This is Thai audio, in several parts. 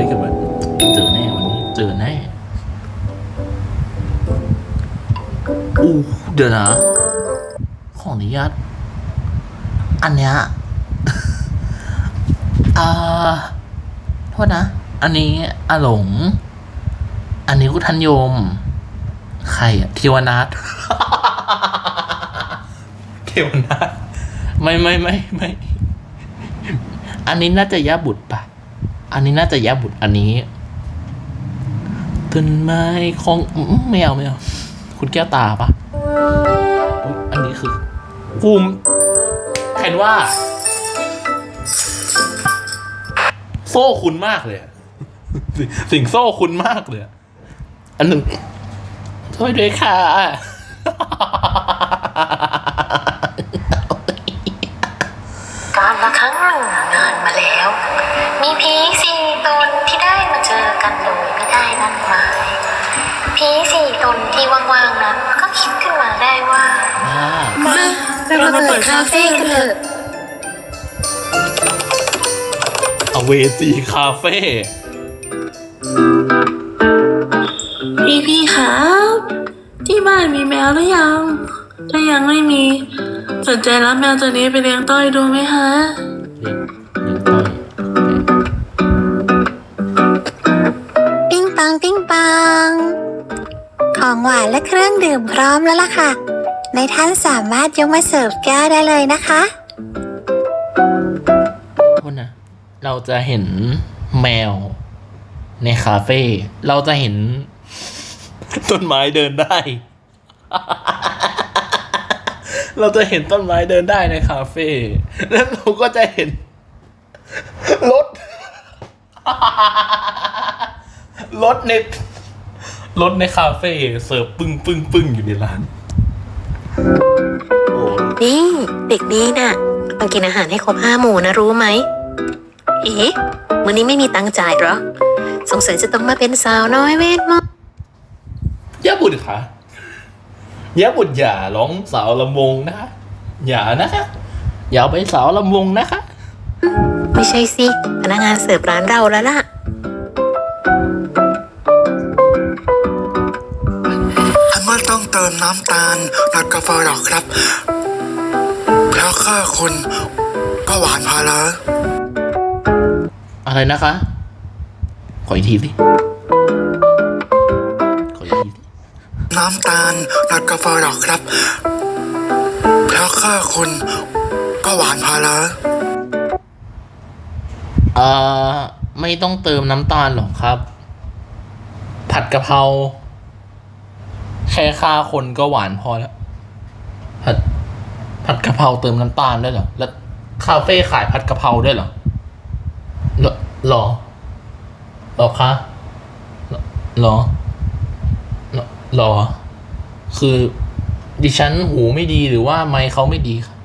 ว้เก็บไว้เจอแน่วันนี้เจอแน่อู้เดี๋ยวนะ ของอนุญาตอันเนี้ยอ่าโทษนะ อันนี้อาหลง อันนี้กุทันยม ใครอะเทวนาถเทวนาถไม่ไม่ไม่ไม่ อันนี้น่าจะยาบุตรปะ อันนี้น่าจะยาบุตรอันนี้ต้นไม้ของอืมไม่เอาไม่เอาคุณแก้วตาปะอุ๊ยอันนี้คือภูมิเห็นว่า โซ่คุณมากเลยอะสิ่งสิ่งโซ่คุณมากเลยอะอันหนึ่งช่วยด้วยค่ะาเจอกันโดยไม่ได้นัดหมายผีสี่ตนที่ว่างๆนั้นก็คิดขึ้นมาได้ว่ามาเรามาเปิดคาเฟ่กันเถอะอเวจีคาเฟ่พี่พี่ครับ ที่บ้านมีแมวหรือยัง ถ้ายังไม่มี สนใจรับแมวตัวนี้ไปเลี้ยงต้อยดูไหมฮะ เลี้ยง ปิ้งปิ้งปังของหวานและเครื่องดื่มพร้อมแล้วล่ะค่ะ ในท่านสามารถยกมาเสิร์ฟแก้วได้เลยนะคะ โทษนะเราจะเห็นแมว ในคาเฟ่เราจะเห็น ต้นไม้เดินได้ เราจะเห็นต้นไม้เดินได้ในคาเฟ่แล้วเราก็จะเห็นรถ รถในรถในคาเฟ่เสิร์ฟปึ้งปึ้งปึ้งอยู่ในร้าน โอ้นี่เด็กดีน่ะ ต้องกินอาหารให้ครบห้าหมู่นะรู้ไหมเอ๊ะวันนี้ไม่มีตังค์จ่ายเหรอ สงสัยจะต้องมาเป็นสาวน้อยเวทมนต์ย่าบุตรคะย่าบุตรอย่าร้องสาวลำวงนะคะ อย่านะคะ อย่าเอาไปสาวลำวงนะคะ ไม่ใช่สิ พนักงานเสิร์ฟร้านเราแล้วล่ะ เติมน้ำตาลนอตกาแฟหรอกครับเพราะแค่คุณก็หวานพอแล้วอะไรนะคะ ขออีกทีสิขออีกทีสิน้ำตาลนอตกาแฟหรอกครับเพราะแค่คุณก็หวานพอแล้วเอ่อไม่ต้องเติมน้ำตาลหรอกครับ ผัดกะเพรา แค่ค่าคนก็หวานพอแล้วผัดผัดกะเพราเติมน้ำตาลได้วยเหรอ แล้วคาเฟ่ขายผัดกะเพราด้วยเหรอหรอหรอเหรอคะหรอหรอเหรอ คือดิฉันหูไม่ดีหรือว่าไมค์เขาไม่ดีคะ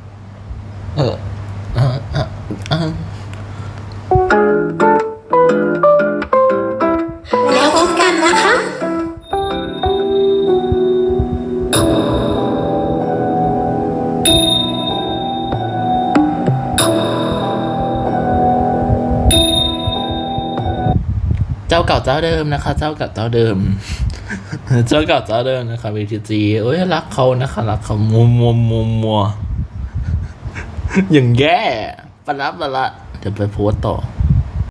เออ เจ้าเก่าเจ้าเดิมนะคะ เจ้าเก่าเจ้าเดิม เจ้าเก่าเจ้าเดิมนะคะ B T G โอ้ยรักเขานะคะรักเขามัวมัวมัวมัวอย่างแย่ปะละปะละเดี๋ยวไปโพสต์ต่อ